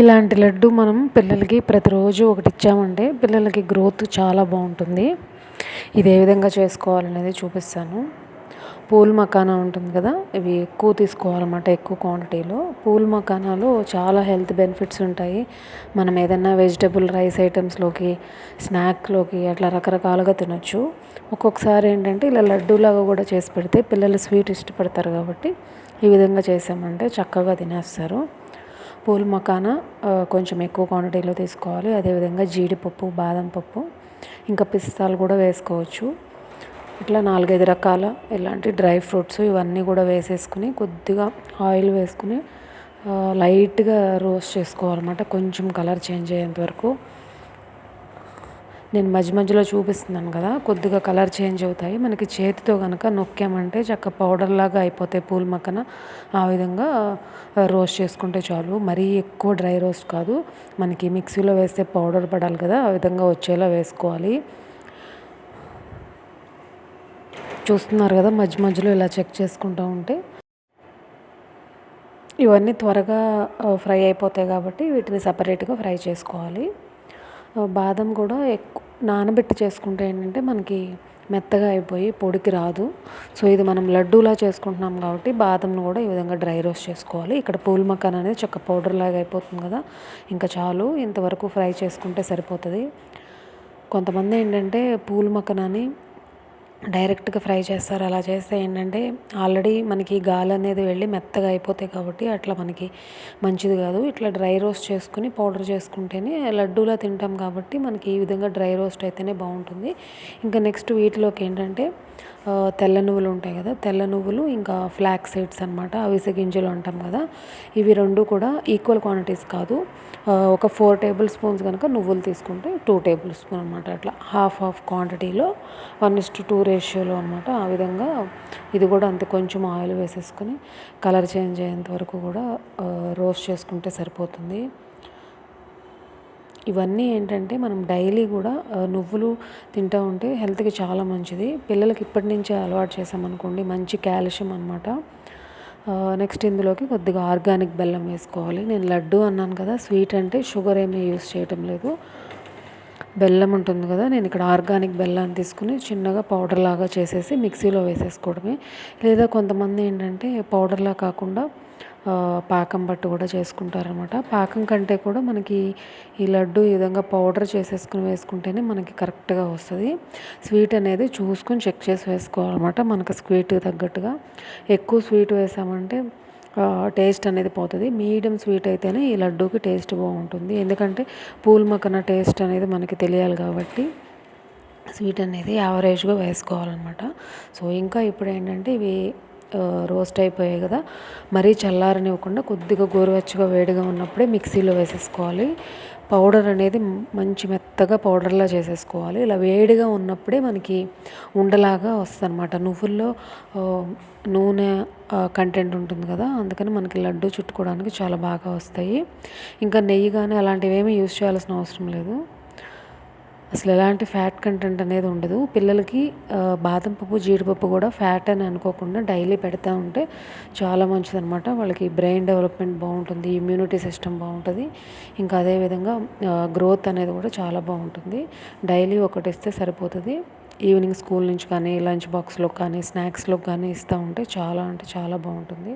ఇలాంటి లడ్డు మనం పిల్లలకి ప్రతిరోజు ఒకటి ఇచ్చామంటే పిల్లలకి గ్రోత్ చాలా బాగుంటుంది. ఇది ఏ విధంగా చేసుకోవాలనేది చూపిస్తాను. పూల్ మకానా ఉంటుంది కదా ఇవి ఎక్కువ తీసుకోవాలన్నమాట ఎక్కువ క్వాంటిటీలో పూల్ మకానాలో చాలా హెల్త్ బెనిఫిట్స్ ఉంటాయి. మనం ఏదైనా వెజిటబుల్ రైస్ ఐటమ్స్లోకి స్నాక్లోకి అట్లా రకరకాలుగా తినొచ్చు. ఒక్కొక్కసారి ఏంటంటే ఇలా లడ్డూలాగా కూడా చేసి పెడితే పిల్లలు స్వీట్ ఇష్టపడతారు కాబట్టి ఈ విధంగా చేసామంటే చక్కగా తినేస్తారు. పూల్ మకానా కొంచెం ఎక్కువ క్వాంటిటీలో తీసుకోవాలి. అదేవిధంగా జీడిపప్పు బాదం పప్పు ఇంకా పిస్తాలు కూడా వేసుకోవచ్చు. ఇట్లా నాలుగైదు రకాల ఇలాంటి డ్రై ఫ్రూట్స్ ఇవన్నీ కూడా వేసేసుకుని కొద్దిగా ఆయిల్ వేసుకుని లైట్గా రోస్ట్ చేసుకోవాలన్నమాట. కొంచెం కలర్ చేంజ్ అయ్యేంత వరకు. నేను మధ్య మధ్యలో చూపిస్తున్నాను కదా కొద్దిగా కలర్ చేంజ్ అవుతాయి. మనకి చేతితో కనుక నొక్కామంటే చక్క పౌడర్ లాగా అయిపోతాయి పూల మక్కన. ఆ విధంగా రోస్ట్ చేసుకుంటే చాలు. మరీ ఎక్కువ డ్రై రోస్ట్ కాదు. మనకి మిక్సీలో వేస్తే పౌడర్ పడాలి కదా ఆ విధంగా వచ్చేలా వేసుకోవాలి. చూస్తున్నారు కదా మధ్య మధ్యలో ఇలా చెక్ చేసుకుంటూ ఉంటే. ఇవన్నీ త్వరగా ఫ్రై అయిపోతాయి కాబట్టి వీటిని సపరేట్గా ఫ్రై చేసుకోవాలి. బాదం కూడా ఎక్కువ నానబెట్టి చేసుకుంటే ఏంటంటే మనకి మెత్తగా అయిపోయి పొడికి రాదు. సో ఇది మనం లడ్డూలా చేసుకుంటున్నాం కాబట్టి బాదంను కూడా ఈ విధంగా డ్రై రోస్ట్ చేసుకోవాలి. ఇక్కడ పూల్ మకాన్ అనేది చక్క పౌడర్ లాగా అయిపోతుంది కదా. ఇంకా చాలు ఇంతవరకు ఫ్రై చేసుకుంటే సరిపోతుంది. కొంతమంది ఏంటంటే పూల్ మక్కనని డైరెక్ట్గా ఫ్రై చేస్తారు. అలా చేస్తే ఏంటంటే ఆల్రెడీ మనకి గాలి అనేది వెళ్ళి మెత్తగా అయిపోతాయి కాబట్టి అట్లా మనకి మంచిది కాదు. ఇట్లా డ్రై రోస్ట్ చేసుకుని పౌడర్ చేసుకుంటేనే లడ్డూలా తింటాం కాబట్టి మనకి ఈ విధంగా డ్రై రోస్ట్ అయితేనే బాగుంటుంది. ఇంకా నెక్స్ట్ వీటిలోకి ఏంటంటే తెల్ల నువ్వులు ఉంటాయి కదా తెల్ల నువ్వులు ఇంకా ఫ్లాక్ సీడ్స్ అనమాట అవిసె గింజలు అంటాం కదా. ఇవి రెండు కూడా ఈక్వల్ క్వాంటిటీస్ కాదు. ఒక ఫోర్ టేబుల్ స్పూన్స్ కనుక నువ్వులు తీసుకుంటే టూ టేబుల్ స్పూన్ అనమాట అట్లా. హాఫ్ హాఫ్ క్వాంటిటీలో వన్ ఇస్ టు టూ రేషియోలో అనమాట ఆ విధంగా ఇది కూడా అంతే కొంచెం ఆయిల్ వేసేసుకొని కలర్ చేంజ్ అయ్యేంత వరకు కూడా రోస్ట్ చేసుకుంటే సరిపోతుంది. ఇవన్నీ ఏంటంటే మనం డైలీ కూడా నువ్వులు తింటూ ఉంటే హెల్త్కి చాలా మంచిది. పిల్లలకి ఇప్పటి నుంచే అలవాటు చేసామనుకోండి మంచి కాల్షియం అనమాట నెక్స్ట్ ఇందులోకి కొద్దిగా ఆర్గానిక్ బెల్లం వేసుకోవాలి. నేను లడ్డు అన్నాను కదా స్వీట్ అంటే షుగర్ ఏమీ యూస్ చేయటం లేదు. బెల్లం ఉంటుంది కదా నేను ఇక్కడ ఆర్గానిక్ బెల్లాన్ని తీసుకుని చిన్నగా పౌడర్ లాగా చేసేసి మిక్సీలో వేసేసుకోవడమే. లేదా కొంతమంది ఏంటంటే పౌడర్లా కాకుండా పాకం పట్టు కూడా చేసుకుంటారనమాట పాకం కంటే కూడా మనకి ఈ లడ్డు ఈ విధంగా పౌడర్ చేసేసుకుని వేసుకుంటేనే మనకి కరెక్ట్గా వస్తుంది. స్వీట్ అనేది చూసుకొని చెక్ చేసి వేసుకోవాలన్నమాట మనకు స్వీట్ తగ్గట్టుగా. ఎక్కువ స్వీట్ వేసామంటే టేస్ట్ అనేది పోతుంది. మీడియం స్వీట్ అయితేనే ఈ లడ్డూకి టేస్ట్ బాగుంటుంది. ఎందుకంటే పూల్ మక్కన టేస్ట్ అనేది మనకి తెలియాలి కాబట్టి స్వీట్ అనేది యావరేజ్గా వేసుకోవాలన్నమాట. సో ఇంకా ఇప్పుడు ఏంటంటే ఇవి రోస్ట్ అయిపోయాయి కదా మరీ చల్లారనివ్వకుండా కొద్దిగా గోరువెచ్చగా వేడిగా ఉన్నప్పుడే మిక్సీలో వేసేసుకోవాలి. పౌడర్ అనేది మంచి మెత్తగా పౌడర్లా చేసేసుకోవాలి. ఇలా వేడిగా ఉన్నప్పుడే మనకి ఉండలాగా వస్తుంది అనమాట నువ్వుల్లో నూనె కంటెంట్ ఉంటుంది కదా అందుకని మనకి లడ్డు చుట్టుకోవడానికి చాలా బాగా వస్తాయి. ఇంకా నెయ్యి కానీ అలాంటివి ఏమీ యూజ్ చేయాల్సిన అవసరం లేదు. అసలు ఎలాంటి ఫ్యాట్ కంటెంట్ అనేది ఉండదు. పిల్లలకి బాదం పప్పు జీడిపప్పు కూడా ఫ్యాట్ అని అనుకోకుండా డైలీ పెడతా ఉంటే చాలా మంచిది అనమాట వాళ్ళకి బ్రెయిన్ డెవలప్మెంట్ బాగుంటుంది ఇమ్యూనిటీ సిస్టమ్ బాగుంటుంది. ఇంకా అదేవిధంగా గ్రోత్ అనేది కూడా చాలా బాగుంటుంది. డైలీ ఒకటి ఇస్తే సరిపోతుంది. ఈవినింగ్ స్కూల్ నుంచి కానీ లంచ్ బాక్స్లో కానీ స్నాక్స్లో కానీ ఇస్తూ ఉంటే చాలా అంటే చాలా బాగుంటుంది.